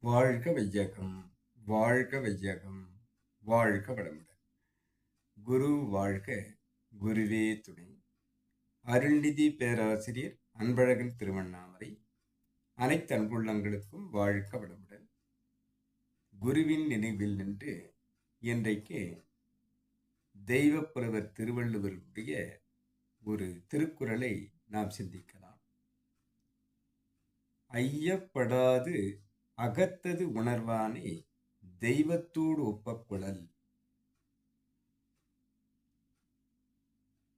வாழ்க வையகம் வாழ்க வையகம் வாழ்க வளமுடன். குரு வாழ்க குருவே துணை. அருள்நிதி பேராசிரியர் அன்பழகன் திருவண்ணாமலை. அனைத்து அன்புள்ளங்களுக்கும் வாழ்க வளமுடன். குருவின் நினைவில் நின்று இன்றைக்கு தெய்வப்புலவர் திருவள்ளுவருடைய ஒரு திருக்குறளை நாம் சிந்திக்கலாம். ஐயப்படாது அகத்தது உணர்வானே தெய்வத்தோடு ஒப்பக்குழல்.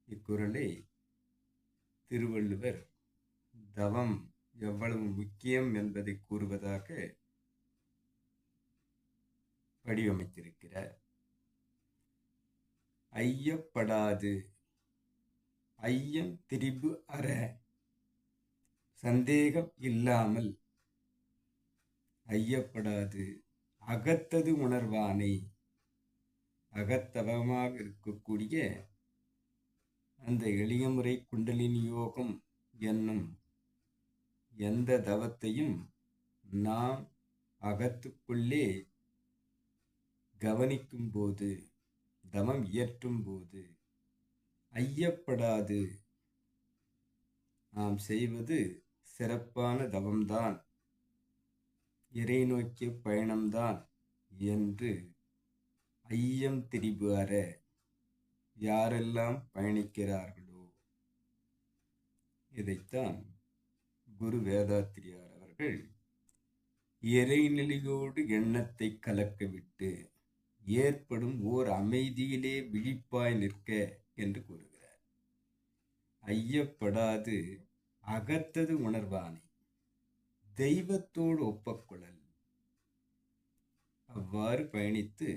இக்குறளை திருவள்ளுவர் தவம் எவ்வளவு முக்கியம் என்பதை கூறுவதாக வடிவமைத்திருக்கிறார். ஐயப்படாது ஐயம் திரிபு அற சந்தேகம் இல்லாமல் ஐயப்படாது. அகத்தது உணர்வானை. அகத்தவமாக இருக்கக்கூடிய அந்த எளிய முறை குண்டலினி யோகம் என்னும் எந்த தவத்தையும் நாம் அகத்துக்குள்ளே கவனிக்கும் போது தமம் இயற்றும் போது ஐயப்படாது. நாம் செய்வது சிறப்பான தவம்தான். இறை நோக்கிய பயணம்தான் என்று ஐயம் திரிபார யாரெல்லாம் பயணிக்கிறார்களோ? இதைத்தான் குரு வேதாத்திரியார் அவர்கள் இறைநிலையோடு எண்ணத்தை கலக்கவிட்டு ஏற்படும் ஓர் அமைதியிலே விழிப்பாய் நிற்க என்று கூறுகிறார். ஐயப்படாது அகத்தது உணர்வானே. தெய்வத்தோடு ஒப்பக்குழல் அவ்வாறு பயணித்து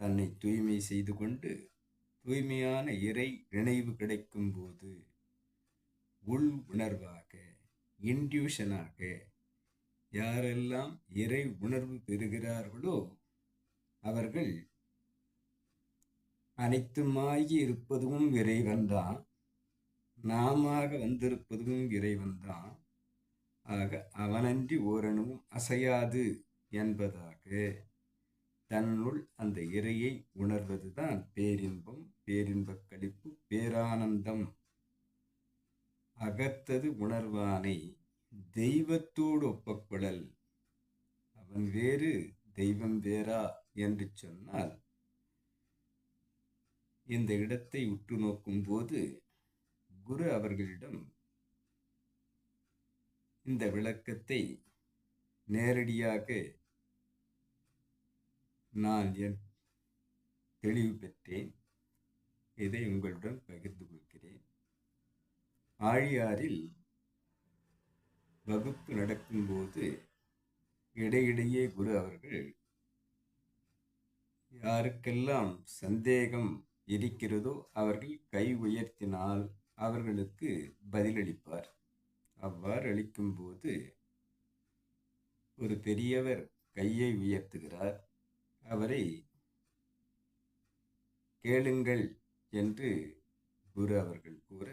தன்னை தூய்மை செய்து கொண்டு தூய்மையான இறை நினைவு கிடைக்கும் போது உள் உணர்வாக இன்டியூஷனாக யாரெல்லாம் இறை உணர்வு பெறுகிறார்களோ அவர்கள் அனைத்துமாகி இருப்பதும் இறைவன்தான் நாம வந்திருப்பதும் இறைவன்தான் ஆக அவனன்றி ஓரணமும் அசையாது என்பதாக தன்னுள் அந்த இறையை உணர்வதுதான் பேரின்பம் பேரின்பக் கழிப்பு பேரானந்தம். அகத்தது உணர்வானை தெய்வத்தோடு ஒப்பக்குழல் அவன் வேறு தெய்வம் வேறா என்று சொன்னால் இந்த இடத்தை உற்று நோக்கும் போது குரு அவர்களிடம் இந்த விளக்கத்தை நேரடியாக நான் என் தெளிவு பெற்றேன். இதை உங்களுடன் பகிர்ந்து கொள்கிறேன். ஆழியாரில் வகுப்பு நடக்கும்போது இடையிடையே குரு அவர்கள் யாருக்கெல்லாம் சந்தேகம் இருக்கிறதோ அவர்கள் கை உயர்த்தினால் அவர்களுக்கு பதிலளிப்பார். அவ்வாறு அளிக்கும்போது ஒரு பெரியவர் கையை உயர்த்துகிறார். அவரை கேளுங்கள் என்று குரு அவர்கள் கூற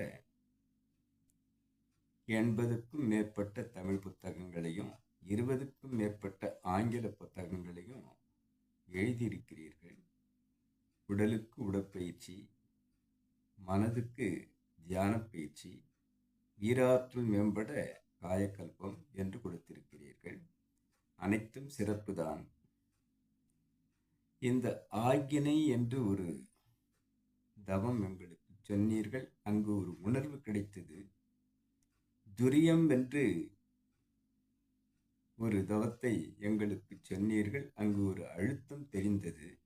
எண்பதுக்கும் மேற்பட்ட தமிழ் புத்தகங்களையும் இருபது வீராற்றல் மேம்பட காயக்கல்பம் என்று கொடுத்திருக்கிறீர்கள். அனைத்தும் சிறப்புதான். இந்த ஆக்கினை என்று ஒரு தவம் எங்களுக்கு சொன்னீர்கள். அங்கு ஒரு உணர்வு கிடைத்தது. துரியம் என்று ஒரு தவத்தை எங்களுக்கு சொன்னீர்கள். அங்கு ஒரு அழுத்தம் தெரிந்தது.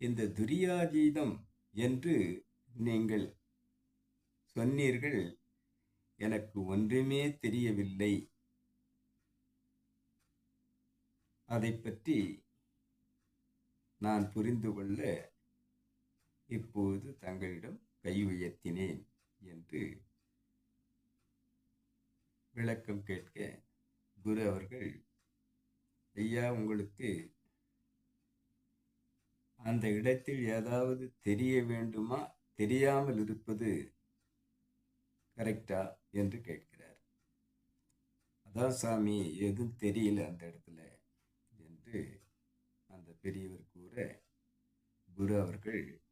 இந்த துரியாதீதம் என்று நீங்கள் சொன்னீர்கள். எனக்கு ஒன்றுமே தெரியவில்லை. அதை பற்றி நான் புரிந்து கொள்ள இப்போது தங்களிடம் கை உயர்த்தினேன் என்று விளக்கம் கேட்க குரு அவர்கள் ஐயா உங்களுக்கு அந்த இடத்தில் ஏதாவது தெரிய வேண்டுமா? தெரியாமல் இருப்பது கரெக்டா என்று கேட்கிறார். அதான் சாமி எதுவும் தெரியல அந்த இடத்துல? என்று அந்த பெரியவர் கூற குரு அவர்கள்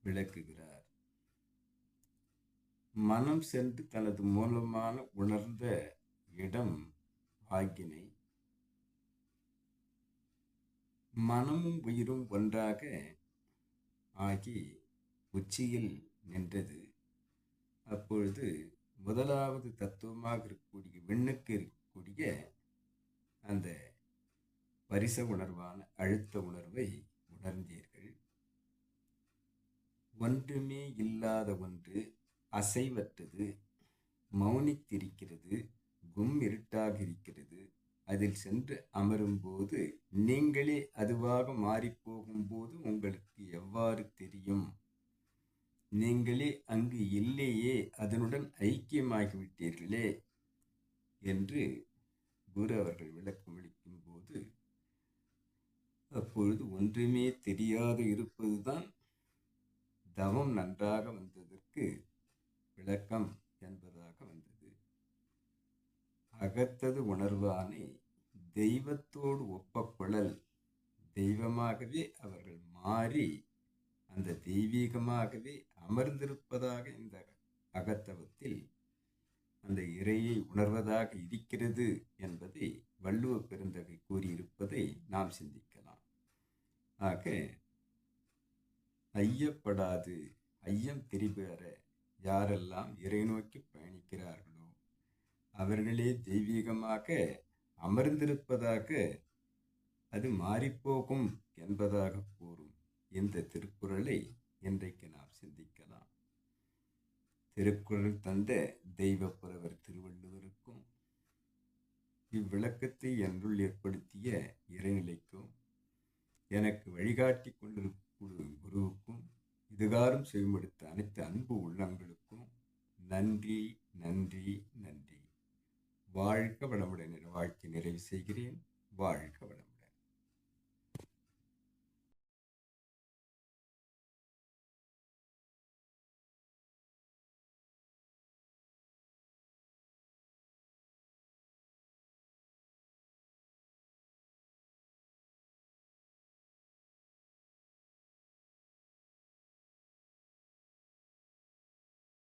விளக்குகிறார். மனம் சென்று தனது மூலமான உணர்ந்த இடம் வாக்கினை மனமும் உயிரும் ஒன்றாக ஆகி உச்சியில் நின்றது. அப்பொழுது முதலாவது தத்துவமாக இருக்கக்கூடிய விண்ணுக்கு இருக்கக்கூடிய அந்த பரிச உணர்வான அழுத்த உணர்வை உணர்ந்தீர்கள். ஒன்றுமே இல்லாத ஒன்று அசைவற்றது மௌனித்திருக்கிறது கும் இருட்டாக இருக்கிறது. அதில் சென்று அமரும்போது நீங்களே அதுவாக மாறிப்போகும்போது உங்களுக்கு எவ்வாறு தெரியும்? நீங்களே அங்கு இல்லையே அதனுடன் ஐக்கியமாகிவிட்டீர்களே என்று குரு அவர்கள் விளக்கம் அளிக்கும் போது அப்பொழுது ஒன்றுமே தெரியாது இருப்பதுதான் தவம் நன்றாக வந்ததற்கு விளக்கம் என்பதாக வந்தது. அகத்தது உணர்வானே தெய்வத்தோடு ஒப்பக்கொழல் தெய்வமாகவே அவர்கள் மாறி அந்த தெய்வீகமாகவே அமர்ந்திருப்பதாக இந்த அகத்தவத்தில் அந்த இறையை உணர்வதாக இருக்கிறது என்பதை வள்ளுவ பெருந்தகை கூறியிருப்பதை நாம் சிந்திக்கலாம். ஆக ஐயப்படாது ஐயம் திரிபெற யாரெல்லாம் இறை நோக்கி பயணிக்கிறார்களோ அவர்களே தெய்வீகமாக அமர்ந்திருப்பதாக அது மாறிப்போகும் என்பதாக கூறும் இந்த திருக்குறளை என்றைக்கு நாம் சிந்திக்கலாம்? திருக்குறள் தந்த தெய்வப்புறவர் திருவள்ளுவருக்கும் இவ்விளக்கத்தை என்னுள் ஏற்படுத்திய இறைநிலைக்கும் எனக்கு வழிகாட்டி கொண்டிருக்கும் குருவுக்கும் இதுகாரும் செய்யும்படுத்த அனைத்து அன்பு உள்ளங்களுக்கும் நன்றி நன்றி நன்றி. வாழ்க வளமுடன் வாழ்க்கை நிறைவு செய்கிறேன். வாழ்க வளமுடன்.